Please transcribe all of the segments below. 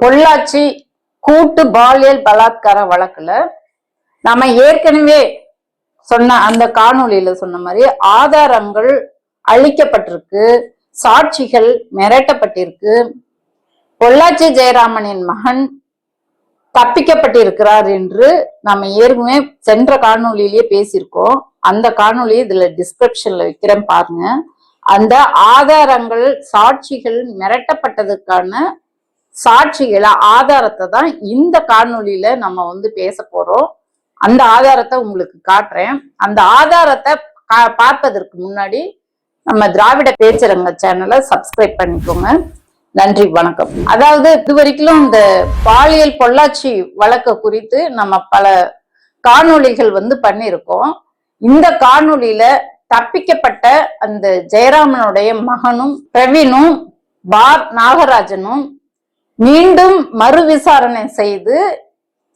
பொள்ளாச்சி கூட்டு பாலியல் பலாத்கார வழக்குல நம்ம ஏற்கனவே சொன்ன அந்த காணொலியில சொன்ன மாதிரி ஆதாரங்கள் அழிக்கப்பட்டிருக்கு சாட்சிகள் மிரட்டப்பட்டிருக்கு. பொள்ளாச்சி ஜெயராமனின் மகன் தப்பிக்கப்பட்டிருக்கிறார் என்று நம்ம ஏற்கனவே சென்ற காணொலியிலேயே பேசியிருக்கோம். அந்த காணொலி இதுல டிஸ்கிரிப்ஷன்ல வைக்கிறேன் பாருங்க. அந்த ஆதாரங்கள் சாட்சிகள் மிரட்டப்பட்டதுக்கான சாட்சிகளை ஆதாரத்தை தான் இந்த காணொலியில நம்ம வந்து பேச போறோம். அந்த ஆதாரத்தை உங்களுக்கு காட்டுறேன். அந்த ஆதாரத்தை பார்ப்பதற்கு முன்னாடி நம்ம திராவிட பேச்சரங்க சேனலை சப்ஸ்கிரைப் பண்ணிக்கோங்க. நன்றி வணக்கம். அதாவது இது வரைக்கும் இந்த பாலியல் பொள்ளாச்சி வழக்கு குறித்து நம்ம பல காணொளிகள் வந்து பண்ணியிருக்கோம். இந்த காணொளியில தப்பிக்கப்பட்ட அந்த ஜெயராமனுடைய மகனும் பிரவீனும் பார் நாகராஜனும் மீண்டும் மறு விசாரணை செய்து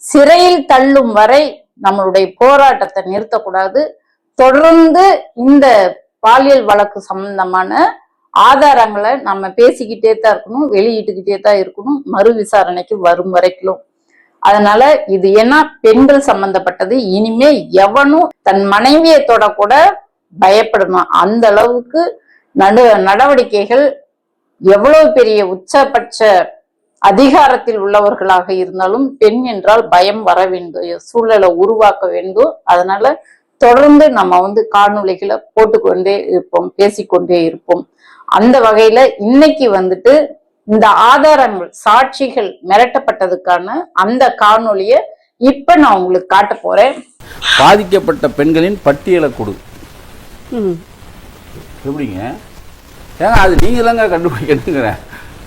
சிறையில் தள்ளும் வரை நம்மளுடைய போராட்டத்தை நிறுத்தக்கூடாது. தொடர்ந்து இந்த பாலியல் வழக்கு சம்பந்தமான ஆதாரங்களை நம்ம பேசிக்கிட்டே தான் இருக்கணும் வெளியிட்டுக்கிட்டே தான் இருக்கணும் மறு விசாரணைக்கு வரும் வரைக்கும். அதனால இது ஏன்னா பெண்கள் சம்பந்தப்பட்டது. இனிமே எவனும் தன் மனைவியை தொடக்கூட கூட பயப்படணும். அந்த அளவுக்கு நடு நடவடிக்கைகள் எவ்வளவு பெரிய உச்சபட்ச அதிகாரத்தில் உள்ளவர்களாக இருந்தாலும் பெண் என்றால் பயம் வர வேண்டும் சூழலை உருவாக்க வேண்டும். அதனால தொடர்ந்து நம்ம வந்து காணொளிகளை போட்டுக்கொண்டே இருப்போம் பேசிக்கொண்டே இருப்போம். அந்த வகையில இன்னைக்கு வந்துட்டு இந்த ஆதாரங்கள் சாட்சிகள் மிரட்டப்பட்டதுக்கான அந்த காணொளிய இப்ப நான் உங்களுக்கு காட்ட போறேன். பாதிக்கப்பட்ட பெண்களின் பட்டியலை கொடு. ம். எப்படிங்க? ஏங்க அது நீங்கள் தாங்க கண்டுபிடிக்கணுங்கிறேன்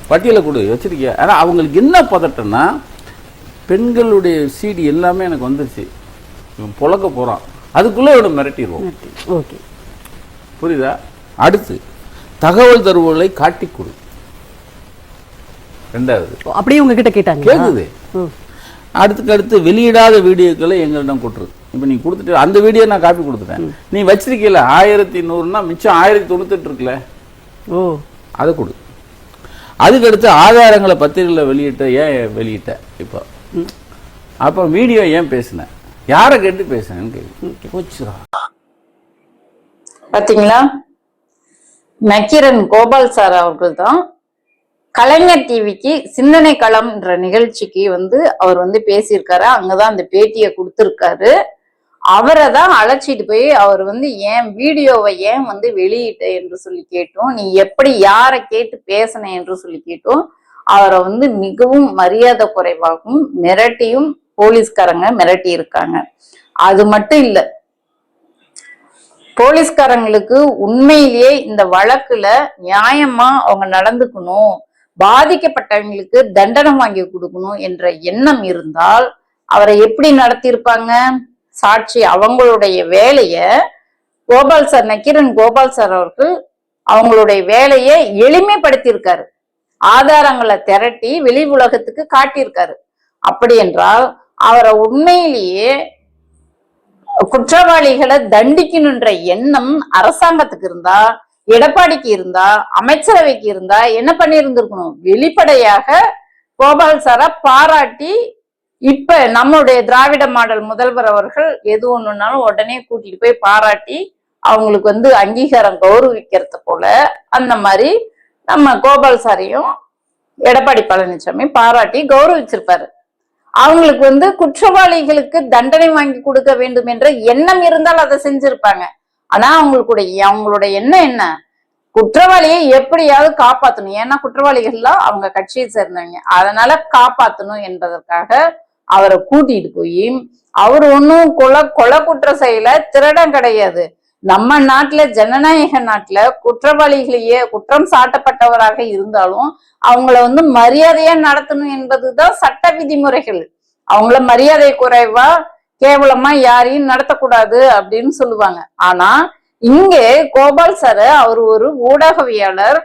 பட்டியலை கொடு வச்சிருக்கீங்க ஆனால் அவங்களுக்கு என்ன பதட்டம்னா பெண்களுடைய சீடி எல்லாமே எனக்கு வந்துருச்சு. புழக்க போகிறான் அதுக்குள்ளே இவனை மிரட்டிடுவோம். ஓகே. புரியுதா? அடுத்து தகவல் தருவதை காட்டி கொடு. ரெண்டாவது. அப்படியே உங்ககிட்ட கேட்டாங்க. கேட்குது அடுத்துக்கு அடுத்து வெளியிடாத வீடியோக்களை எங்களிடம் கொட்டுரு இப்போ நீ கொடுத்துட்டு அந்த வீடியோ நான் காப்பி கொடுத்துட்டேன். நீ வச்சிருக்கீல ஆயிரத்தி நூறுனா மிச்சம் ஆயிரத்தி தொண்ணூத்தெட்டு இருக்குல்ல? ஓ. அதை கொடு. அதுக்கு அடுத்து ஆதாரங்களை பத்திரிகையில் வெளியிட்ட ஏன் வெளியிட்ட இப்போ? அப்போ வீடியோ ஏன் பேசினேன் யாரை கேட்டு பேசினேன்னு கேள்வி. போச்சுடா பாத்தீங்களா? நக்கீரன் கோபால் சார் அவர்கள் தான் கலைஞர் டிவிக்கு சிந்தனை களம் என்ற நிகழ்ச்சிக்கு வந்து அவர் வந்து பேசியிருக்காரு. அங்கதான் அந்த பேட்டியை கொடுத்திருக்காரு. அவரை தான் அழைச்சிட்டு போய் அவர் வந்து ஏன் வீடியோவை ஏன் வந்து வெளியிட்ட? என்று சொல்லி கேட்டோம். நீ எப்படி யாரை கேட்டு பேசின? என்று சொல்லி கேட்டோம். அவரை வந்து மிகவும் மரியாதை குறைவாகவும் மிரட்டியும் போலீஸ்காரங்க மிரட்டி இருக்காங்க. அது மட்டும் இல்லை போலீஸ்காரங்களுக்கு உண்மையிலேயே இந்த வழக்குல நியாயமா அவங்க நடந்துக்கணும் பாதிக்கப்பட்டவங்களுக்கு தண்டனை வாங்கி கொடுக்கணும் என்ற எண்ணம் இருந்தால் அவரை எப்படி நடத்தியிருப்பாங்க? சாட்சி அவங்களுடைய வேலைய கோபால் சார் நக்கீரன் கோபால் சார் அவர்கள் அவங்களுடைய வேலையை எளிமைப்படுத்தியிருக்காரு. ஆதாரங்களை திரட்டி வெளி உலகத்துக்கு காட்டியிருக்காரு. அப்படி என்றால் அவரை உண்மையிலேயே குற்றவாளிகளை தண்டிக்கணுன்ற எண்ணம் அரசாங்கத்துக்கு இருந்தா எடப்பாடிக்கு இருந்தா அமைச்சரவைக்கு இருந்தா என்ன பண்ணியிருந்திருக்கணும்? வெளிப்படையாக கோபால் சாரை பாராட்டி இப்ப நம்மளுடைய திராவிட மாடல் முதல்வர் அவர்கள் எது ஒண்ணுனாலும் உடனே கூட்டிட்டு போய் பாராட்டி அவங்களுக்கு வந்து அங்கீகாரம் கௌரவிக்கிறது போல அந்த மாதிரி நம்ம கோபால் சாரையும் எடப்பாடி பழனிசாமி பாராட்டி கௌரவிச்சிருப்பாரு. அவங்களுக்கு வந்து குற்றவாளிகளுக்கு தண்டனை வாங்கி கொடுக்க வேண்டும் என்ற எண்ணம் இருந்தால் அதை செஞ்சிருப்பாங்க. ஆனா அவங்களுடைய அவங்களுடைய எண்ணம் என்ன? குற்றவாளியை எப்படியாவது காப்பாத்தணும். ஏன்னா குற்றவாளிகள்லாம் அவங்க கட்சியை சேர்ந்தவங்க. அதனால காப்பாத்தணும் என்பதற்காக அவரை கூட்டிட்டு போய் அவர் ஒன்றும் கொலை கொலை குற்ற செயல திருடம் கிடையாது. நம்ம நாட்டுல ஜனநாயக நாட்டுல குற்றவாளிகளையே குற்றம் சாட்டப்பட்டவராக இருந்தாலும் அவங்கள வந்து மரியாதையா நடத்தணும் என்பதுதான் சட்ட விதிமுறைகள். அவங்கள மரியாதை குறைவா கேவலமா யாரையும் நடத்தக்கூடாது அப்படின்னு சொல்லுவாங்க. ஆனா இங்கே கோபால் சார் அவர் ஒரு ஊடகவியாளர்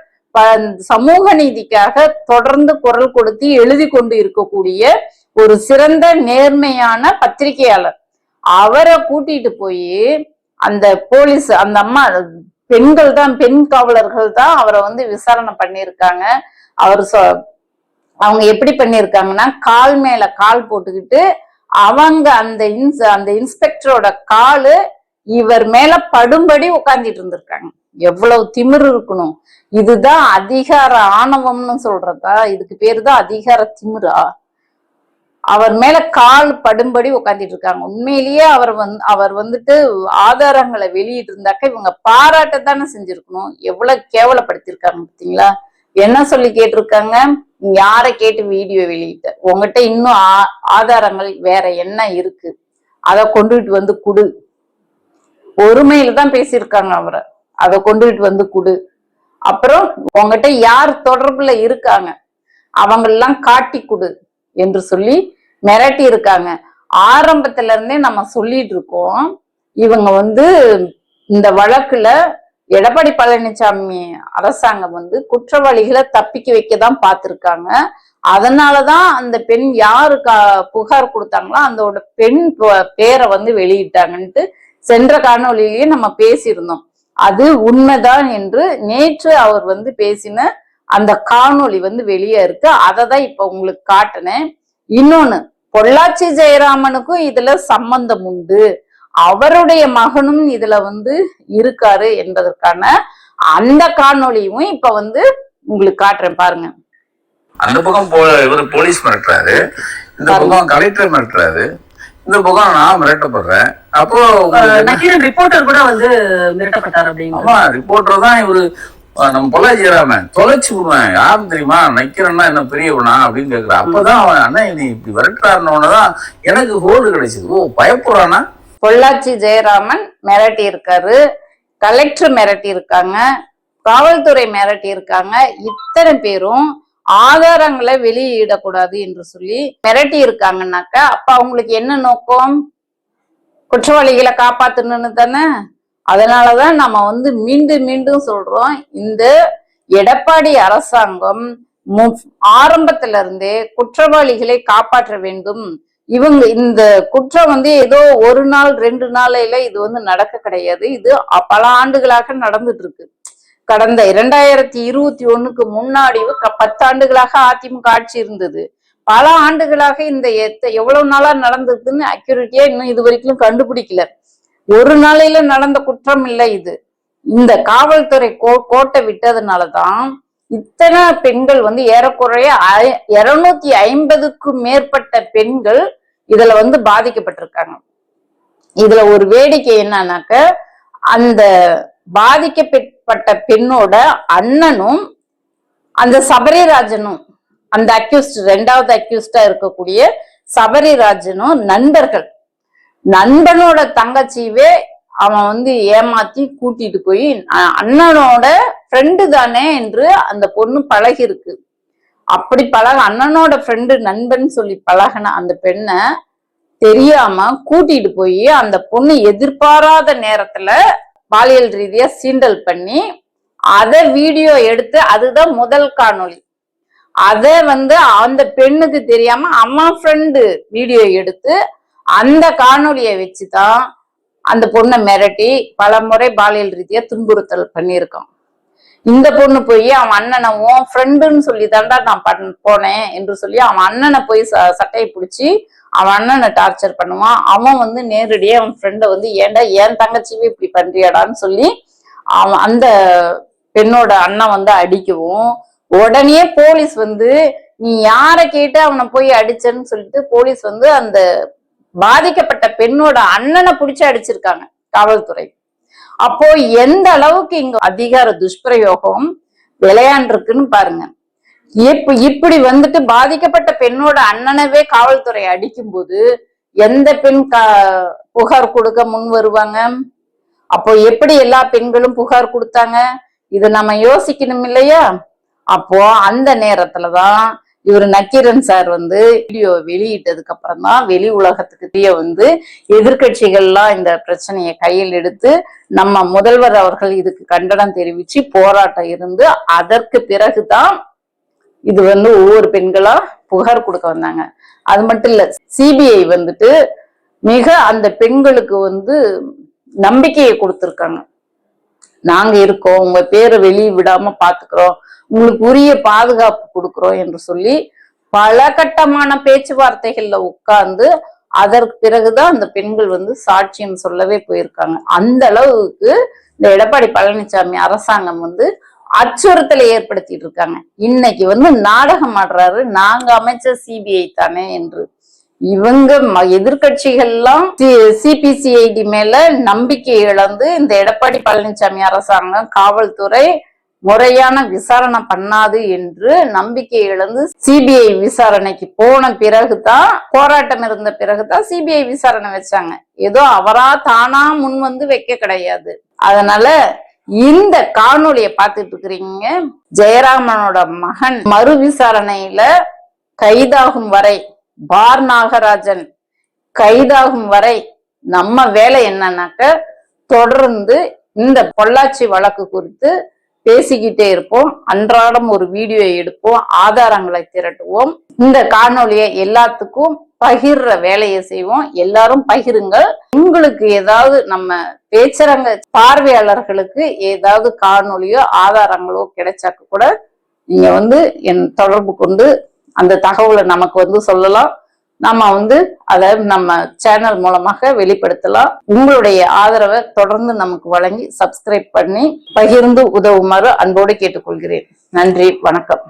சமூக நீதிக்காக தொடர்ந்து குரல் கொடுத்து எழுதி கொண்டு இருக்கக்கூடிய ஒரு சிறந்த நேர்மையான பத்திரிகையாளர். அவரை கூட்டிட்டு போய் அந்த போலீஸ் அந்த அம்மா பெண்கள் தான் பெண் காவலர்கள் தான் அவரை வந்து விசாரணை பண்ணியிருக்காங்க. அவர் சொ- அவங்க எப்படி பண்ணியிருக்காங்கன்னா கால் மேல கால் போட்டுக்கிட்டு அவங்க அந்த இன்ஸ் அந்த இன்ஸ்பெக்டரோட காலு இவர் மேல படும்படி உட்கார்ந்துட்டு இருந்திருக்காங்க. எவ்வளவு திமிரு இருக்கணும். இதுதான் அதிகார ஆணவம்னு சொல்றதா இதுக்கு பேரு தான் அதிகார திமிரா. அவர் மேல கால் படும்படி உட்காந்துட்டு இருக்காங்க. உண்மையிலேயே அவர் வந் அவர் வந்துட்டு ஆதாரங்களை வெளியிட்டு இருந்தாக்க இவங்க பாராட்டத்தானே செஞ்சிருக்கணும். எவ்வளவு கேவலப்படுத்திருக்காங்க பார்த்தீங்களா என்ன சொல்லி கேட்டிருக்காங்க? யாரை கேட்டு வீடியோ வெளியிட்ட? உங்ககிட்ட இன்னும் ஆ- ஆதாரங்கள் வேற என்ன இருக்கு? அதை கொண்டுகிட்டு வந்து குடு. ஒருமையில தான் பேசியிருக்காங்க அவரை. அதை கொண்டுகிட்டு வந்து குடு. அப்புறம் உங்ககிட்ட யார் தொடர்புல இருக்காங்க? அவங்களெல்லாம் காட்டி கொடு என்று சொல்லி மிரட்டி இருக்காங்க. ஆரம்பத்துல இருந்தே நம்ம சொல்லிட்டு இருக்கோம் இவங்க வந்து இந்த வழக்குல எடப்பாடி பழனிசாமி அரசாங்கம் வந்து குற்றவாளிகளை தப்பிக்க வைக்க தான் பார்த்திருக்காங்க. அதனாலதான் அந்த பெண் யாரு கா- புகார் கொடுத்தாங்களோ அந்தோட பெண் பேரை வந்து வெளியிட்டாங்கன்ட்டு சென்ற காணொளியிலேயே நம்ம பேசியிருந்தோம். அது உண்மைதான் என்று நேற்று அவர் வந்து பேசின அந்த காணொளி வந்து வெளியே இருக்கு. அதை தான் இப்ப உங்களுக்கு காட்டினேன். இன்னொன்னு பொள்ளாச்சி ஜெயராமனுக்கும் இதுல சம்பந்தம் உண்டு. அவருடைய மகனும் இதுல வந்து இருக்காரு என்பதற்கான அந்த காணொளியும் இப்ப வந்து உங்களுக்கு காட்டுறேன் பாருங்க. அந்த பக்கம் இவர் போலீஸ் மிரட்டுறாரு. இந்த பக்கம் கலெக்டர் மிரட்டுறாரு. இந்த பக்கம் நான் மிரட்டப்படுறேன். அப்போ ரிப்போர்ட்டர் கூட வந்து மிரட்டப்பட்டார் அப்படிங்க ஆமா ரிப்போர்ட்டர் தான் இவரு. நம்ம பொள்ளாச்சி ஜெயராமன் தொலைச்சு விடுவேன். யாரும் தெரியுமா? நிக்கிறேன்னா என்ன பெரியவனா அப்படின்னு கேக்குறா. அப்பதான் அவன் அண்ணா நீ இப்படி விரட்டுறாருன்னொன்னதான் எனக்கு ஹோல்டு கிடைச்சது. ஓ பயப்படுறானா? பொள்ளாச்சி ஜெயராமன் மிரட்டி இருக்காரு. கலெக்டர் மிரட்டி இருக்காங்க. காவல்துறை மிரட்டி இருக்காங்க. இத்தனை பேரும் ஆதாரங்களை வெளியிடக்கூடாது என்று சொல்லி மிரட்டி இருக்காங்கன்னாக்க அப்ப அவங்களுக்கு என்ன நோக்கம்? குற்றவாளிகளை காப்பாத்தணும்னு தானே? அதனாலதான் நம்ம வந்து மீண்டும் மீண்டும் சொல்றோம் இந்த எடப்பாடி அரசாங்கம் மு- ஆரம்பத்துல இருந்தே குற்றவாளிகளை காப்பாற்ற வேண்டும். இவங்க இந்த குற்றம் வந்து ஏதோ ஒரு நாள் ரெண்டு நாளையில இது வந்து நடக்க கிடையாது. இது பல ஆண்டுகளாக நடந்துட்டு இருக்கு. கடந்த இரண்டாயிரத்தி இருபத்தி ஒண்ணுக்கு முன்னாடி பத்தாண்டுகளாக அதிமுக ஆட்சி இருந்தது. பல ஆண்டுகளாக இந்த எத்த- எவ்வளவு நாளா நடந்ததுன்னு அக்யூரிட்டியா இன்னும் இது வரைக்கும் கண்டுபிடிக்கல. ஒரு நாளையில நடந்த குற்றம் இல்லை இது. இந்த காவல்துறை கோ கோட்டை விட்டதுனாலதான் இத்தனை பெண்கள் வந்து ஏறக்குறைய இருநூத்தி ஐம்பதுக்கும் மேற்பட்ட பெண்கள் இதுல வந்து பாதிக்கப்பட்டிருக்காங்க. இதுல ஒரு வேடிக்கை என்னன்னாக்க அந்த பாதிக்கப்பட்ட பெண்ணோட அண்ணனும் அந்த சபரிராஜனும் அந்த அக்யூஸ்ட் ரெண்டாவது அக்யூஸ்டா இருக்கக்கூடிய சபரிராஜனும் நண்பர்கள். நண்பனோட தங்கச்சியவே அவன் வந்து ஏமாத்தி கூட்டிட்டு போய் அண்ணனோட ஃப்ரெண்டு தானே என்று அந்த பொண்ணு பழகி இருக்கு அப்படி பழக அண்ணனோட ஃப்ரெண்டு நண்பன் சொல்லி பழகின அந்த பெண்ணை தெரியாம கூட்டிட்டு போய் அந்த பொண்ணு எதிர்பாராத நேரத்துல பாலியல் ரீதியா சீண்டல் பண்ணி அதை வீடியோ எடுத்து அதுதான் முதல் காணொளி. அதை வந்து அந்த பெண்ணுக்கு தெரியாம அம்மா ஃப்ரெண்டு வீடியோ எடுத்து அந்த காணொளியை வச்சுதான் அந்த பொண்ணை மிரட்டி பல முறை பாலியல் ரீதியா துன்புறுத்தல் பண்ணியிருக்கான். இந்த பொண்ணு போய் அவன் அண்ணனை உன் ஃப்ரெண்டுன்னு சொல்லி தாண்டா நான் பண் போனேன் என்று சொல்லி அவன் அண்ணனை போய் ச- சட்டையை பிடிச்சி அவன் அண்ணனை டார்ச்சர் பண்ணுவான். அவன் வந்து நேரடியே அவன் ஃப்ரெண்டை வந்து ஏன்டா என் தங்கச்சிவே இப்படி பண்றியாடான்னு சொல்லி அவன் அந்த பெண்ணோட அண்ணன் வந்து அடிக்கவும் உடனே போலீஸ் வந்து நீ யாரை கேட்டு அவனை போய் அடிச்சேன்னு சொல்லிட்டு போலீஸ் வந்து அந்த பாதிக்கப்பட்ட பெண்ணோட அண்ணனை பிடிச்சு அடிச்சிருக்காங்க காவல்துறை. அப்போ எந்த அளவுக்கு இங்க அதிகார துஷ்பிரயோகம் விளையாண்டுருக்குன்னு பாருங்க. இப்ப இப்படி வந்துட்டு பாதிக்கப்பட்ட பெண்ணோட அண்ணனவே காவல்துறை அடிக்கும்போது எந்த பெண் கா புகார் கொடுக்க முன் வருவாங்க? அப்போ எப்படி எல்லா பெண்களும் புகார் கொடுத்தாங்க? இது நம்ம யோசிக்கணும் இல்லையா? அப்போ அந்த நேரத்துலதான் இவர் நக்கீரன் சார் வந்து வீடியோ வெளியிட்டதுக்கு அப்புறம் தான் வெளி உலகத்துக்கு தெரிய வந்து எதிர்க்கட்சிகள்லாம் இந்த பிரச்சனையை கையில் எடுத்து நம்ம முதல்வர் அவர்கள் இதுக்கு கண்டனம் தெரிவிச்சு போராட்டம் இருந்து அதற்கு பிறகுதான் இது வந்து ஒவ்வொரு பெண்களா புகார் கொடுக்க வந்தாங்க. அது மட்டும் இல்ல சிபிஐ வந்துட்டு மிக அந்த பெண்களுக்கு வந்து நம்பிக்கையை கொடுத்துருக்காங்க. நாங்க இருக்கோம் உங்க பேரை வெளியே விடாம பாத்துக்கிறோம். உங்களுக்கு உரிய பாதுகாப்பு கொடுக்கிறோம் என்று சொல்லி பல கட்டமான பேச்சுவார்த்தைகள்ல உட்கார்ந்து அதற்கு பிறகுதான் அந்த பெண்கள் வந்து சாட்சியம் சொல்லவே போயிருக்காங்க. அந்த அளவுக்கு இந்த எடப்பாடி பழனிசாமி அரசாங்கம் வந்து அச்சுறுத்தலை ஏற்படுத்திட்டு இருக்காங்க. இன்னைக்கு வந்து நாடகம் ஆடுறாரு. நாங்க அமைச்ச சிபிஐ தானே என்று. இவங்க ம- எதிர்க்கட்சிகள்லாம் சிபிசிஐடி மேல நம்பிக்கை இழந்து இந்த எடப்பாடி பழனிசாமி அரசாங்கம் காவல்துறை முறையான விசாரணை பண்ணாது என்று நம்பிக்கை இழந்து சிபிஐ விசாரணைக்கு போன பிறகுதான் போராட்டம் இருந்த பிறகுதான் சிபிஐ விசாரணை வச்சாங்க. ஏதோ அவரா தானா முன் வந்து வைக்க கிடையாது. அதனால இந்த காணொளியை பார்த்துட்டு இருக்கிறீங்க. ஜெயராமனோட மகன் மறு விசாரணையில கைதாகும் வரை பார் நாகராஜன் கைதாகும் வரை நம்ம வேலை என்னன்னாக்க தொடர்ந்து இந்த பொள்ளாச்சி வழக்கு குறித்து பேசிக்கிட்டே இருப்போம். அன்றாடம் ஒரு வீடியோ எடுப்போம். ஆதாரங்களை திரட்டுவோம். இந்த காணொலியை எல்லாத்துக்கும் பகிர்ற வேலையை செய்வோம். எல்லாரும் பகிருங்கள். உங்களுக்கு ஏதாவது நம்ம பேச்சரங்க பார்வையாளர்களுக்கு ஏதாவது காணொலியோ ஆதாரங்களோ கிடைச்சாக்க கூட நீங்க வந்து என் தொடர்பு கொண்டு அந்த தகவலை நமக்கு வந்து சொல்லலாம். நம்ம வந்து அதை நம்ம சேனல் மூலமாக வெளிப்படுத்தலாம். உங்களுடைய ஆதரவை தொடர்ந்து நமக்கு வழங்கி சப்ஸ்கிரைப் பண்ணி பகிர்ந்து உதவுமாறு அன்போடு கேட்டுக்கொள்கிறேன். நன்றி வணக்கம்.